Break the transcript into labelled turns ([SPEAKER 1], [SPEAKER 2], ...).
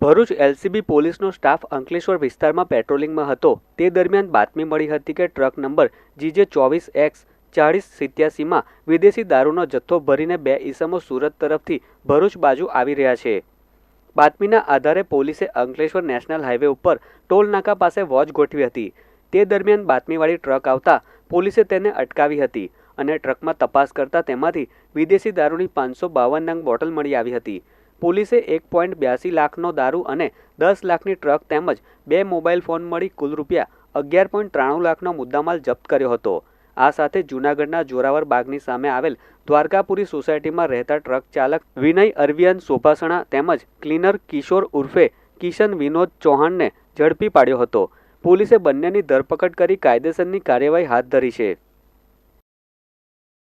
[SPEAKER 1] Bharuch LCB પોલીસનો staff Ankleshwar વિસ્તારમાં પેટ્રોલિંગમાં હતો. તે દરમિયાન બાતમી મળી હતી કે ટ્રક નંબર જીજે ચોવીસ એક્સ ચાળીસ સિત્યાસીમાં વિદેશી દારૂનો જથ્થો ભરીને બે ઈસમો સુરત તરફથી ભરૂચ બાજુ આવી રહ્યા છે. બાતમીના આધારે પોલીસે અંકલેશ્વર નેશનલ હાઈવે ઉપર ટોલ નાકા પાસે વોચ ગોઠવી હતી. તે દરમિયાન બાતમીવાળી ટ્રક આવતા પોલીસે તેને અટકાવી હતી અને ટ્રકમાં તપાસ કરતા તેમાંથી વિદેશી દારૂની પાંચસો બાવન નંગ બોટલ મળી આવી હતી. પોલીસે એક પોઈન્ટ બ્યાસી લાખનો દારૂ અને દસ લાખની ટ્રક તેમજ બે મોબાઈલ ફોન મળી કુલ રૂપિયા અગિયાર પોઈન્ટ ત્રાણું લાખનો મુદ્દામાલ જપ્ત કર્યો હતો. આ સાથે જૂનાગઢના જોરાવર બાગની સામે આવેલ દ્વારકાપુરી સોસાયટીમાં રહેતા ટ્રક ચાલક વિનય અરવિયન સોભાસણા તેમજ ક્લીનર કિશોર ઉર્ફે કિશન વિનોદ ચૌહાણને ઝડપી પાડ્યો હતો. પોલીસે બંનેની ધરપકડ કરી કાયદેસરની કાર્યવાહી હાથ ધરી છે.